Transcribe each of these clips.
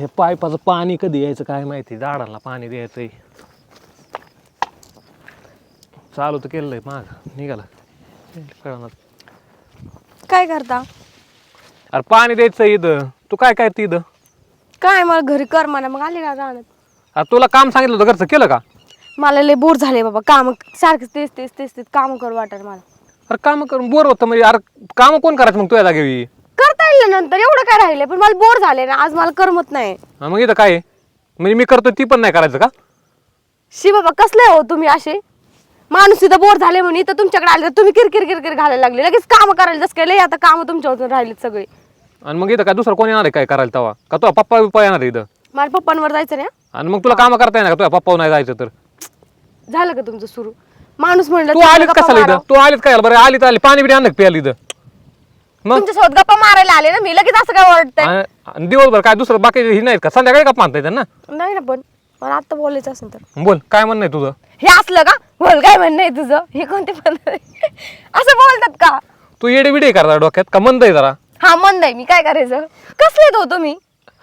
हे पाईपाचं पाणी कधी यायचं काय माहिती? झाडाला पाणी द्यायचंय. चालू तर केलंय माग. निघाला. कळणार. काय करता? अरे पाणी द्यायचं इथं. तू काय काय इथं काय मला घरी कर म्हणा. मग आले का राहण्यात अरे तुला काम सांगितलं होतं घरचं. केलं का? मला लय बोर झाले बाबा. काम सारखं तेच तेच तेच तेच काम करू वाटत मला. अरे काम करून बोर होतं म्हणजे. अरे काम कोण करायचं मग तुझ्या जागेवी करता येईल ना नंतर एवढं काय राहिले पण मला बोर झाले ना आज मला करमत नाही. हा, मग इथं काय आहे? म्हणजे मी करतो ती पण नाही करायचं का? शी बाबा कसले हो तुम्ही असे? माणूस इथं बोर झाले म्हणून इथं तुमच्याकडे आले तर तुम्ही किरकिर किरकिर घालायला लागले. लगेच काम करायला जसं काय लय आता काम तुमच्यावरून राहिलेत सगळे. आणि मग इथं काय दुसरं कोणी येणार आहे काय करायला तेव्हा? का तुझा पप्पा बिप्पा येणार आहे इथं? माझ्या पप्पांवर जायचं नाही आणि मग तुला काम करता येणार का? तुझ्या पप्पा नाही जायचं तर? झालं का तुमचं सुरू? माणूस म्हणलं तू आलीत कशाला इथं. तू आलीत काय बरं आली तर आली. पाणी बिणी आणलं का प्यायला इथं. मग? तुमच्यासोबत गप्पा मारायला आले ना मी लगेच असं काय वाटतंय आणि- आणि दिवसभर काय दुसरं बाकी ही नाहीत का? संध्याकाळी का मानता येतात ना नाही ना पण मला आता बोलायचं असेल तर. बोल काय म्हणणं आहे तुझं? हे असलं का? बोल काय म्हणणं आहे तुझं? हे कोणते पण असं बोलतात का? तू येडे बिडे करता डोक्यात का मंद आहे जरा? हा मंद आहे. मी काय करायचं? कसले तो तुम्ही?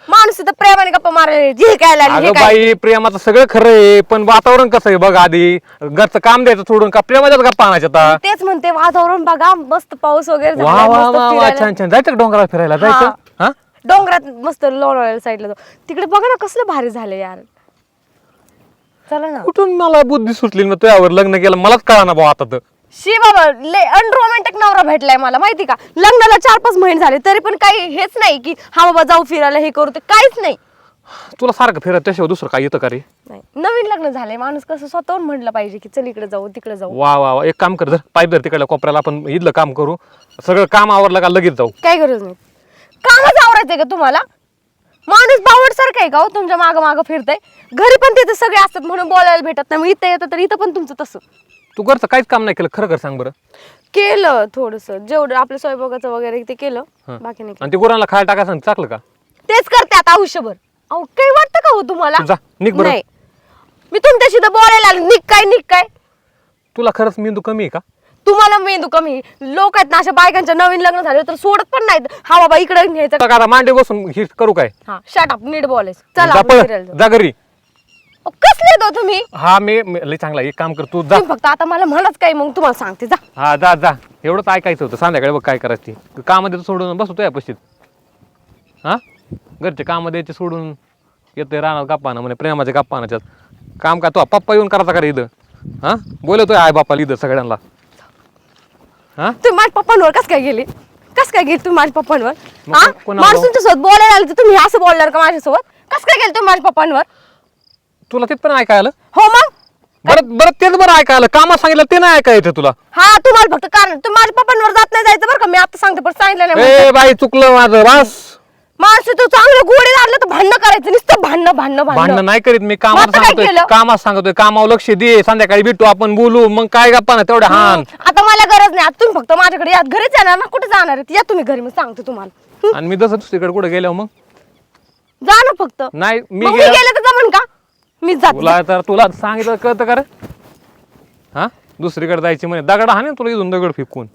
माणूस इथं प्रेमाने गप्पा मारायला जे काय लागले हे अगं काय? बाई प्रेमाचं सगळं खरं आहे पण वातावरण कसं आहे बघ आधी. घरचं काम द्यायचं सोडून का प्रेमाच्याच गप्पा आणायच्या आता? तेच म्हणते वातावरण बघा मस्त पाऊस वगैरे वा झालाय, वा मस्त वा वा फिरायला. छान छान. जायचं का डोंगराला फिरायला? जायचं? हा. हा डोंगरात मस्त लोणावळ्या साईडला तिकडे बघा ना कसलं भारी झालं यार. चला ना. कुठून मला बुद्धी सुचली ना तुझ्यावर लग्न केलं? मलाच कळा ना भाऊ आता तर. शी बाबा लय अनरोमॅन्टिक नवरा भेटलाय मला माहिती का? लग्नाला चार पाच महिने झाले तरी पण काही हेच नाही की हा बाबा जाऊ फिरायला हे करू ते काहीच नाही. तुला सारखं फिरत त्याशिवाय दुसरं काय येतं का रे? नाही. नवीन लग्न झालंय माणूस कसं स्वतःहून म्हटलं पाहिजे की चल इकडे जाऊ तिकडे जाऊ. वा वा वा एक काम कर जर पाईप धर तिकडल्या कोपऱ्याला आपण इथलं काम करू सगळं काम आवरलं का लगेच जाऊ? काय गरज नाही. कामच आवरायचंय का तुम्हाला? माणूस बावड सारखं आहे का हो? तुमच्या मागं मागं फिरतय. घरी पण तिथे सगळे असतात म्हणून बोलायला भेटत नाही. मग इथं येतं तर इथं पण तुमचं तसं. तू घरचं काहीच काम नाही केलं. खरं कर सांग बरं. केलं थोडस. जेवढं आपल्या स्वयंपाकाचं वगैरे ते केलं. हं. बाकी नाही आणि ते गुरांना खायला टाकायला सांग चाकलं का. तेच करते आता आयुष्यभर. अहो काही वाटतं का हो तुम्हाला? तू जा, निघ बरं. नाही. मी तुमच्याशी तर बोलायला आले. निघ काय निघ काय. तुला खरंच मेंदू कमी आहे का? तुम्हाला मेंदू कमी लोक आहेत ना अशा बायकांच्या नवीन लग्न झाले तर सोडत पण नाहीत. हा बाबा इकडे न्यायचं आता का आता मांडी बसून हे करू काय? हा शट अप नीट बोलायचं. चला जा आपण पळ, फिरायला जाऊ. जा घरी. अहो, कसले तो तुम्ही? हा मी मी- लय चांगला एक काम कर तू जा. तुम्ही फक्त आता मला म्हणच काय मग तुम्हाला सांगते जा. हा जा जा. एवढंच ऐकायचं होतं. संध्याकाळी बघ काय करायचं ते. कामामध्ये सोडून बसतो तुझ्या पशीत हा? घरचे काम द्यायचे सोडून. येतोय राहणार गप्पाना म्हणे प्रेमाच्या गप्पानाच्यात काम का तू पप्पा येऊन करायचा का रे इथं? हा? बोलवतोय आई बापाला इथं सगळ्यांना. हा? तुम्ही माझ्या पप्पांवर कस काय गेले? कस काय गेले तुम्ही माझ्या पप्पांवर? मग हा? को- कोणावर? माणूस तुमच्यासोबत बोलायला आले तर तुम्ही असं बोलणार का माझ्यासोबत? कस काय गेले तुम्ही माझ्या पप्पांवर? तुला तिथं पण ऐकायला हो मग? बरं बरं तेच बरं ऐकायला कामात सांगितलं ते नाही ऐकायचं तुला. हा तुम्हाला फक्त कारण तुम्ही माझ्या पप्पांवर जात नाही जायचं बरं का? मी आता सांगते पण सांगितलं नाही ए बाई चुकलं माझं बस. माणसं तू चांगलं गोडे लागलं तर भांडणं करायचं नुसतं भांडणं भांडणं भांडणं. भांडणं नाही करीत मी कामात मग आता काय सांगतोय. केलं? कामात सांगतोय. कामावर लक्ष दे. संध्याकाळी भेटू आपण बोलू. मग काय गप्पा ना तेवढ्या हान. आता मला गरज नाही. आता तुम्ही फक्त माझ्याकडे या. घरीच येणार ना? कुठे जाणार आहेत या तुम्ही घरी मी सांगते तुम्हाला. आणि मी जसं दुसरीकडे कुठे गेलो मग? जा ना फक्त. नाही मी मग मी गेलो गेले तर जमन का? मी जाते. तुला तर तुला सांगितलं कळतं का रे? हा? दुसरीकडे जायची म्हणे. दगड हा तुला इथून दगड फेकून.